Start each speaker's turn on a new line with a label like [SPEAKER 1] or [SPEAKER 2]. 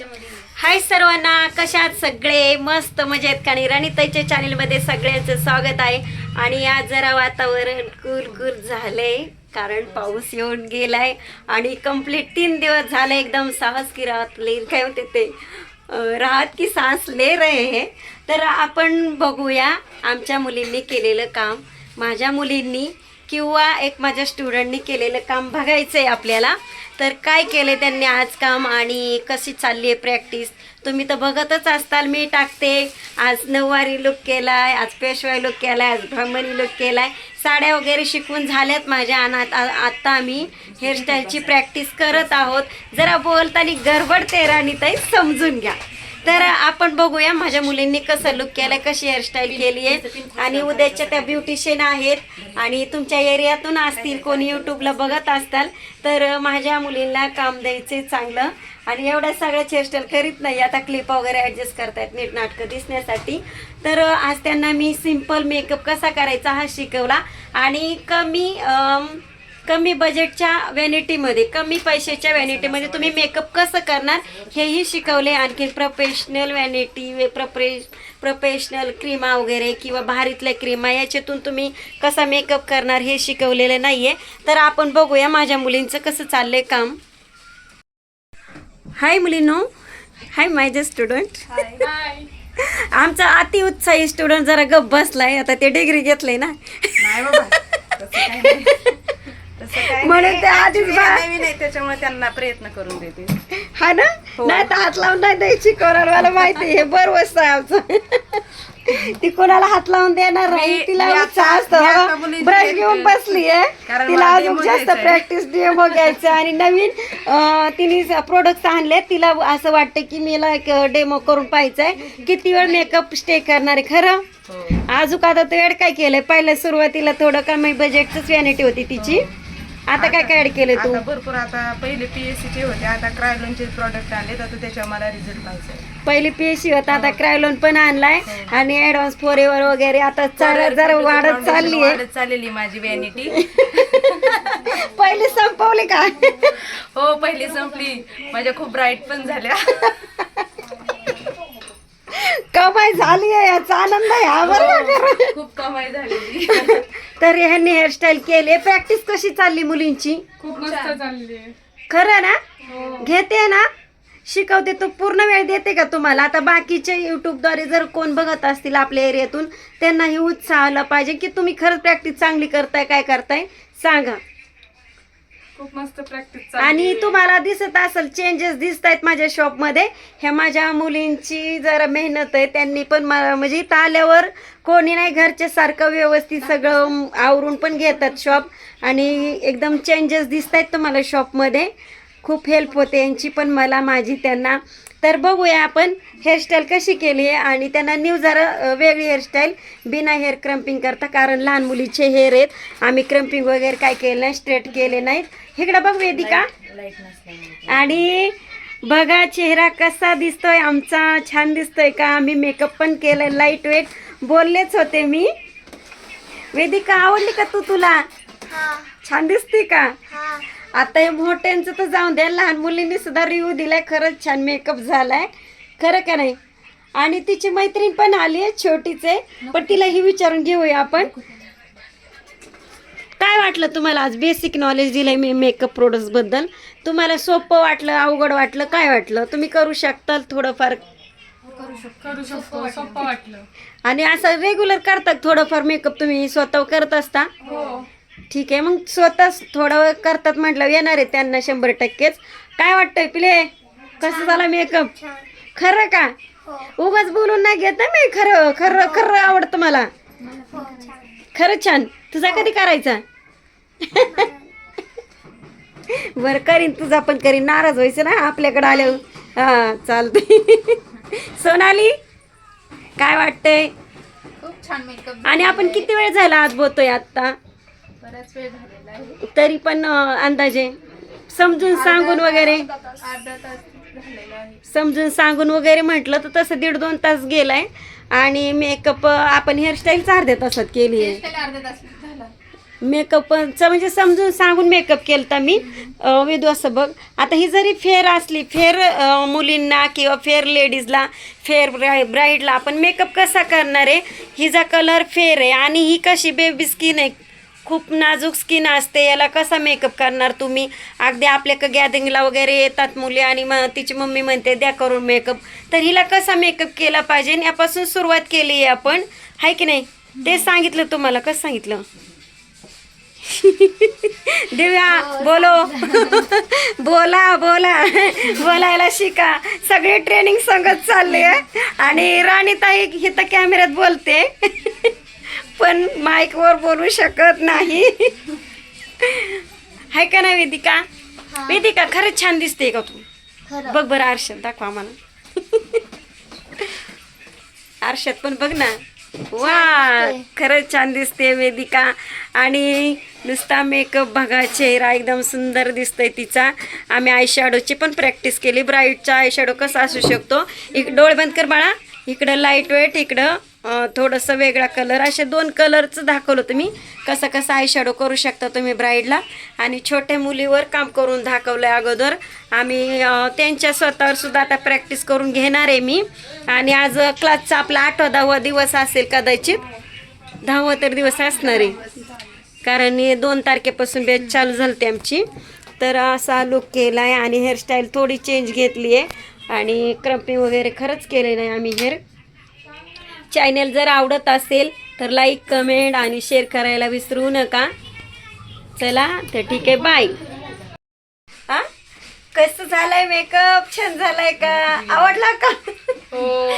[SPEAKER 1] हाय सर्वांना कशात सगळे? मस्त मजेत का? आणि राणीताईच्या चॅनेलमध्ये सगळ्यांचं स्वागत आहे. आणि आज जरा वातावरण कुरकुर झालंय कारण पाऊस येऊन गेलाय. आणि कंप्लीट तीन दिवस झाले एकदम साहस की राहत ले काय होते ते? राहत की सांस ले रहे हे. तर आपण बघूया आमच्या मुलींनी केलेलं काम. माझ्या मुलींनी किंवा एक माझ्या स्टुडंटनी केलेलं काम बघायचं आहे आपल्याला तर काय केले त्यांनी आज काम आणि कशी चालली आहे प्रॅक्टिस तुम्ही तर बघतच असताल मी टाकते. आज नऊवारी लुक केला आहे आज पेशवाई लुक आहे आज ब्राह्मणी लुक आहे साड्या वगैरे शिकवून झाल्यात माझ्या आणि आता आता आम्ही. हेअरस्टाईलची प्रॅक्टिस करत आहोत. जरा बोलताना गडबड तेराणी ताई समजून घ्या. तर आपण बघूया माझ्या मुलींनी कसं लुक केलं कशी हेअरस्टाईल केली आहे. आणि उद्याच्या त्या ब्युटिशियन आहेत. आणि तुमच्या एरियातून असतील कोणी यूट्यूबला बघत असताल तर माझ्या मुलींना काम द्यायचे चांगलं. आणि एवढ्या सगळ्याच हेअरस्टाईल करीत नाही. आता क्लिप वगैरे ॲडजस्ट करतायत नीट नाटकं दिसण्यासाठी. तर आज त्यांना मी सिंपल मेकअप कसा करायचा हा शिकवला. आणि कमी कमी बजेटच्या व्हॅनिटीमध्ये कमी पैशाच्या व्हॅनिटीमध्ये तुम्ही मेकअप कसं करणार हेही शिकवले. आणखी प्रोफेशनल व्हॅनिटी प्रोफे प्रोफेशनल क्रीमा वगैरे किंवा भारीतल्या क्रीमा याच्यातून तुम्ही कसा मेकअप करणार हे शिकवलेलं नाही आहे तर आपण बघूया माझ्या मुलींचं कसं चाललंय काम. हाय मुलीनो. हाय माझे स्टुडंट आमचा अति उत्साही स्टुडंट जरा गप बसलाय. आता ते डिग्री घेतलंय ना. म्हणून
[SPEAKER 2] नाही.
[SPEAKER 1] ते आधीच
[SPEAKER 2] Actually
[SPEAKER 1] बा-
[SPEAKER 2] नवीन आहे त्याच्यामुळे त्यांना प्रयत्न करून देते.
[SPEAKER 1] हा ना? नाही तर हात लावून नाही द्यायची कोणाला माहिती आहे. हे बर वस्त आहे आमचं. ती कोणाला हात लावून देणार नाही
[SPEAKER 2] मी-
[SPEAKER 1] तिला
[SPEAKER 2] मी आता-
[SPEAKER 1] उत्साह
[SPEAKER 2] मी आता
[SPEAKER 1] असतो
[SPEAKER 2] मुलींची
[SPEAKER 1] ब्रश
[SPEAKER 2] एक-
[SPEAKER 1] घेऊन बसली आहे.
[SPEAKER 2] कारण
[SPEAKER 1] तिला
[SPEAKER 2] मला
[SPEAKER 1] अजून
[SPEAKER 2] demo
[SPEAKER 1] जास्त
[SPEAKER 2] द्यायचा आहे.
[SPEAKER 1] प्रॅक्टिस डेमो घ्यायचं आणि नवीन अं, तिने प्रोडक्ट आणले तिला असं वाटतं की मला डेमो करून पाहायचंय किती वेळ मेकअप स्टे करणार आहे खरं?
[SPEAKER 2] हो.
[SPEAKER 1] अजून आता तो ऍड काय केलंय? पहिल्या सुरुवातीला थोडं कमी बजेटच व्हॅनिटी होती तिची. आता काय काय ऍड केलंय तू?
[SPEAKER 2] आता भरपूर आता पहिले पीएससी चे होते आता क्रायलॉनचे प्रॉडक्ट आणले आता त्याच्यावर मला रिझल्ट पाहिजे.
[SPEAKER 1] पहिली पीएससी होता आता क्रायलोन पण आणलाय आणि ऍडव्हान्स फोर एवर वगैरे आता जरा जरा वाढत चालली आहे
[SPEAKER 2] वाढत चाललेली माझी व्हॅनिटी
[SPEAKER 1] पहिली संपवली का?
[SPEAKER 2] हो पहिली संपली. माझ्या खूप ब्राईट पण झाल्या.
[SPEAKER 1] कमाई झाली आहे याचा आनंद आहे हा बरं का खरं?
[SPEAKER 2] खूप कमाई झालेली.
[SPEAKER 1] तर ह्यांनी हेअरस्टाईल केली. प्रॅक्टिस कशी चालली मुलींची?
[SPEAKER 2] खूप मस्त चालली.
[SPEAKER 1] खरं ना? घेते ना? शिकवते तू. पूर्ण वेळ देते का तुम्हाला? आता बाकीचे युट्यूबद्वारे जर कोण बघत असतील आपल्या एरियातून त्यांनाही उत्साह आला पाहिजे की तुम्ही खरंच प्रॅक्टिस चांगली करताय काय करताय? सांगा.
[SPEAKER 2] खूप मस्त प्रॅक्टिस
[SPEAKER 1] आणि तुम्हाला दिसत असेल चेंजेस दिसत आहेत माझ्या शॉपमध्ये ह्या माझ्या मुलींची जरा मेहनत आहे त्यांनी पण म्हणजे इथं आल्यावर कोणी नाही घरच्या सारखं व्यवस्थित सगळं आवरून पण घेतात शॉप आणि एकदम चेंजेस दिसत आहेत तुम्हाला शॉपमध्ये खूप हेल्प होते. यांची पण मला माझी त्यांना. तर बघूया आपण हेअरस्टाईल कशी केली आहे आणि त्यांना न्यू जरा वेगळी हेअरस्टाईल बिना हेअर क्रम्पिंग करता कारण लहान मुलीचे हेअर आहेत. आम्ही क्रम्पिंग वगैरे काय केलं नाही स्ट्रेट केले नाहीत. इकडं बघ वेदिका. आणि बघा चेहरा कसा दिसतोय आमचा छान दिसतोय का? आम्ही मेकअप पण केलं लाइट वेट बोललेच होते मी. वेदिका आवडली का तू तुला? छान दिसते का? आता हे मोठ्यांचं तर जाऊन द्या. लहान मुलींनी सुद्धा रिव्ह्यू दिलाय. खरंच छान मेकअप झालाय. खरं का नाही? आणि तिची मैत्रीण पण आली आहे छोटीचे. पण तिला ही विचारून घेऊया आपण. काय वाटलं तुम्हाला आज? बेसिक नॉलेज दिलंय मी मेकअप प्रोडक्ट्सबद्दल. तुम्हाला सोपं वाटलं अवघड वाटलं? काय वाटलं? तुम्ही करू शकताल थोडंफार?
[SPEAKER 2] शकतो. वाटलं.
[SPEAKER 1] आणि असं रेग्युलर करतात थोडंफार मेकअप तुम्ही? स्वतः करत असता?
[SPEAKER 2] हो.
[SPEAKER 1] ठीक आहे मग स्वतः थोडं वेळ करतात म्हटलं येणार आहे त्यांना शंभर टक्केच. काय वाटतंय पिले? कसं झाला मेकअप खरं का? उगाच बोलून नाही घेत ना मी. खरं खरं खरं आवडतं मला. खरं छान. तुझा कधी करायचा? बरं करीन. तुझा पण करीन. नाराज व्हायचं ना आपल्याकडे आल्यावर. हा चालतंय. सोनाली काय वाटतंय?
[SPEAKER 2] खूप छान मेकअप
[SPEAKER 1] आणि आपण किती वेळ झाला आज बोलतोय आता
[SPEAKER 2] बराच वेळ झालेला आहे.
[SPEAKER 1] तरी पण अंदाजे समजून सांगून वगैरे.
[SPEAKER 2] अर्धा तास झालेला आहे.
[SPEAKER 1] समजून सांगून वगैरे म्हटलं तर तसं दीड दोन तास गेलाय. आणि मेकअप आपण हेअरस्टाईलच अर्ध्या तासात केली आहे
[SPEAKER 2] अर्धा तास झाला.
[SPEAKER 1] मेकअपचं म्हणजे समजून सांगून मेकअप केलता मी. असं बघ. आता ही जरी फेर असली फेर अं, मुलींना किंवा फेर लेडीजला फेर ब्राय ब्राईडला आपण मेकअप कसा करणार? आहे हिचा कलर फेर आहे आणि ही कशी बेबी स्किन आहे? खूप नाजूक स्किन असते. याला कसा मेकअप करणार तुम्ही? अगदी आपल्या गॅदरिंगला वगैरे येतात मुली आणि मग तिची मम्मी म्हणते द्या करून मेकअप तर हिला कसा मेकअप केला पाहिजे? यापासून सुरुवात केली आहे आपण. आहे की नाही? ते सांगितलं तुम्हाला. कसं सांगितलं? दिव्या बोलो. बोला बोला. बोलायला शिका. सगळे ट्रेनिंग संगत चालले आणि राणीताई तर कॅमेऱ्यात बोलते. पण माईकवर बोलू शकत नाही. हाय का नाही वेदिका? वेदिका खरंच छान दिसते का तू? बघ बरं आरशात दाखवा आम्हाला. आरशात पण बघ ना. वा खरंच छान दिसते वेदिका. आणि नुसता मेकअप बघा चेहरा एकदम सुंदर दिसतोय तिचा. आम्ही आय शॅडोची पण प्रॅक्टिस केली. ब्राईटचा आय शॅडो कसा असू शकतो? इक डोळे बंद कर बाळा. इकडं लाइट वेट इकडं थोडंसं वेगळा कलर असे दोन कलरचं दाखवलं तुम्ही. कसं कसं आय शॅडो करू शकता तुम्ही ब्राईडला आणि छोट्या मुलीवर काम करून दाखवलं आहे अगोदर. आम्ही त्यांच्या स्वतःवर सुद्धा आता प्रॅक्टिस करून घेणार आहे मी. आणि आज क्लासचा आपला आठवा दहावा दिवस असेल कदाचित. दहावा तर दिवस असणार आहे. कारण दोन तारखेपासून बॅच चालू झाली आमची. तर असा लुक केला आहे आणि हेअरस्टाईल थोडी चेंज घेतली आहे आणि क्रम्पिंग वगैरे खरंच केले नाही आम्ही हेअर चॅनल जर आवडत असेल तर लाईक कमेंट आणि शेअर करायला विसरू नका. चला तर ठीक आहे बाय हा? कसं झालंय मेकअप छान झालाय का? आवडला का? हो.